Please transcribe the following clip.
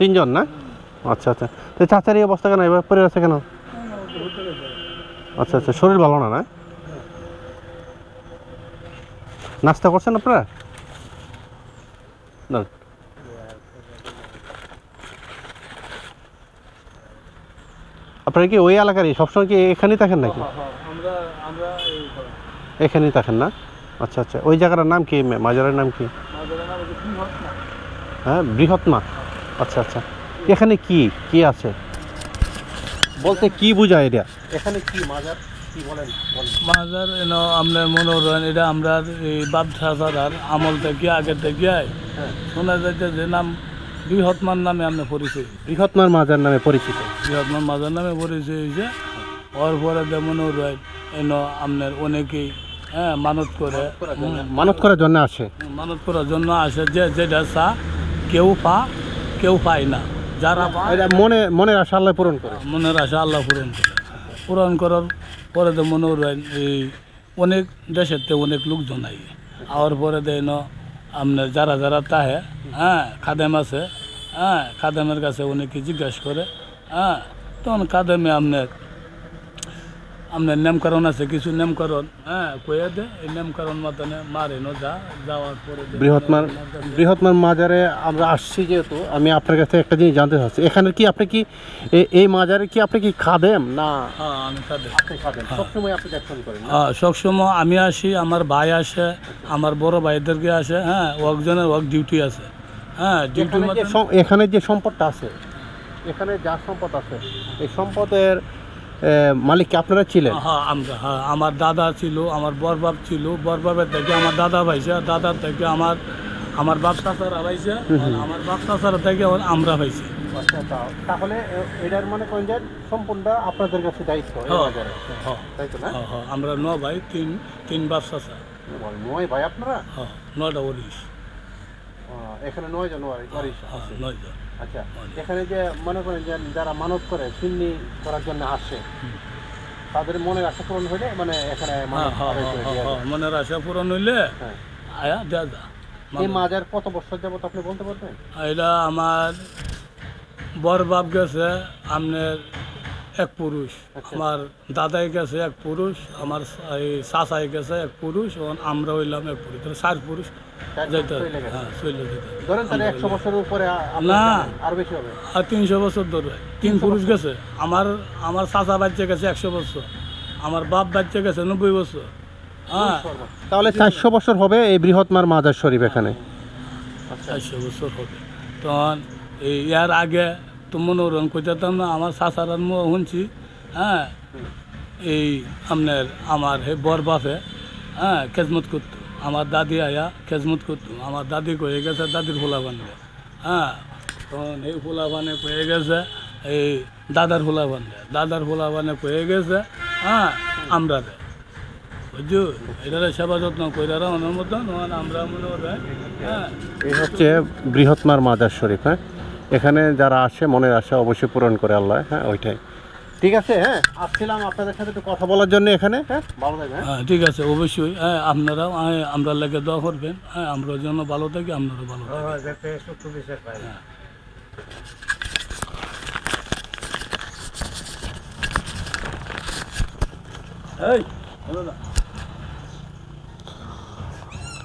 তিনজন না? আচ্ছা আচ্ছা। তো চাচার এই অবস্থা কেন? এবার পরে আছে কেন? আচ্ছা আচ্ছা। শরীর ভালো না না? নাস্তা করছেন আপনারা? না আপনারা কি ওই এলাকারই? সবসময় কি এখানেই থাকেন নাকি? আমরা আমরা এখানেই থাকেন না? আচ্ছা আচ্ছা। ওই জায়গাটার নাম কি? মাজারের নাম কি? হ্যাঁ নাম হচ্ছে আচ্ছা আচ্ছা। এখানে কি? কি আছে? বলতে কি বোঝায় এটা? এখানে কি মাজার? কি বলেন মাজার এন আপনার মনোরঞ্জন এটা আমরা এই বাদশাহার আমল থেকে আগে থেকে হ্যাঁ। শোনা যাইতে যে নাম বৃহৎমান নামে আমরা পরিচয় বৃহৎমার মাজার নামে পরিচিত। বৃহৎমান মাজার নামে পরিচয় হয়েছে ওর পরে যে মনোরঞ্জন এন আপনার অনেকেই হ্যাঁ মানত করে। মানত করার জন্য আসে। মানত করার জন্য আসে যে যেটা চা কেউ পা কেউ পায় না। যারা এটা মনে মনের আশা আল্লাহ পূরণ করে। মনের আশা আল্লাহ পূরণ করে। পূরণ করার পরে তো মনে হয় এই অনেক দেশের তো অনেক লোকজন আই আওয়ার পরে দেয় না আপনার যারা যারা তাহে হ্যাঁ খাদেম আছে হ্যাঁ খাদেমের কাছে অনেকে জিজ্ঞাসা করে হ্যাঁ তখন কাদেমে আপনার আপনার নামকরণ আছে কিছু নামকরণ। হ্যাঁ কয়ে দে এই নামকরণ মতনে মারে ন যা যাওয়ার পরে বৃহৎমার বৃহৎমার মাজারে আমরা আসছি যেহেতু আমি আপনার কাছে একটা জিনিস জানতে চাচ্ছি। এখানে কি আপনি কি এই মাজারে কি আপনি কি খাদেম? না? হ্যাঁ আমি খাদেম। খাদেম। সবসময় আপনি দেখছেন করেন হ্যাঁ সবসময় আমি আসি আমার ভাই আসে আমার বড় ভাইদেরকে আসে হ্যাঁ ওয়ার্কজনের ওয়ার্ক ডিউটি আছে। হ্যাঁ ডিউটি এখানে যে এখানে যে সম্পদটা আছে এখানে যা সম্পদ আছে এই সম্পদের মালিক আপনারা ছিলেন? হ্যাঁ আমরা হ্যাঁ আমার দাদা ছিল আমার বরবাব ছিল বরবাবের থেকে আমার দাদা ভাইছে দাদার থেকে আমার আমার বাপ চাচারা ভাইছে আমার বাপ চাচারা থেকে আমরা ভাইছি। আচ্ছা, তাহলে এটার মানে কোন যে সম্পূর্ণ আপনাদের কাছে দায়িত্ব হ্যাঁ হ্যাঁ তাই তো না? হ্যাঁ, হ্যাঁ, আমরা ন ভাই তিন তিন বাপ চাচা। নয় ভাই আপনারা? হ্যাঁ নয়টা ওরিস আহ, এখানে নয় জন ওয়ারি- ওয়ারিশ হ্যাঁ আছে। আচ্ছা এখানে যে মনে করেন যে যারা মানত করে সিন্নি করার জন্য আসে তাদের মনের আশা পূরণ হলে মানে এখানে হ্যাঁ হ্যাঁ। মনের আশা পূরণ হইলে। আয়া দেয়া যা এই মাজার কত বছর যাবত আপনি বলতে পারবেন এটা আমার বর বাপ গেছে আপনার এক পুরুষ। আমার দাদাই গেছে এক পুরুষ আমার এই চাচাই গেছে এক পুরুষ এবং আমরা হইলাম এক পুরুষ। তাহলে চার পুরুষ। গেছে। হ্যাঁ চলে যেতে না। আর তিনশো বছর ধরে তিন পুরুষ গেছে। আমার আমার চাচা বাচ্চা গেছে একশো বছর। আমার বাপ বাচ্চা গেছে নব্বই বছর। হ্যাঁ। তাহলে চারশো বছর হবে এই বৃহৎমার মাজার শরীফ এখানে। চারশো বছর হবে। তখন এই ইয়ার আগে তো মনোরঞ্জন করতাম না আমার মুখ শুনছি হ্যাঁ? এই আপনার আমার হে বর বাপে হ্যাঁ খেজমত করতো। আমার দাদি আয়া খেজমত করতো। আমার দাদি কয়ে গেছে দাদির ফুলা বানবে হ্যাঁ? তখন এই ফুলা বানে কয়ে গেছে, এই দাদার ফুলা বানবে। দাদার ফুলা বানে কয়ে গেছে হ্যাঁ আমরা হয় এই হচ্ছে বৃহৎমার মাদার শরীফ হ্যাঁ? এখানে যারা আসে মনের আশা অবশ্যই পূরণ করে আল্লাহ। হ্যাঁ ওইটাই। ঠিক আছে হ্যাঁ আসছিলাম আপনাদের সাথে একটু কথা বলার জন্য এখানে। হ্যাঁ ভালো থাকবেন। হ্যাঁ? হ্যাঁ ঠিক আছে অবশ্যই। হ্যাঁ আপনারাও হ্যাঁ, আমরা লেগে দোয়া করবেন। হ্যাঁ আমরা যেন ভালো থাকি আপনারও ভালো থাকি। এই হলো না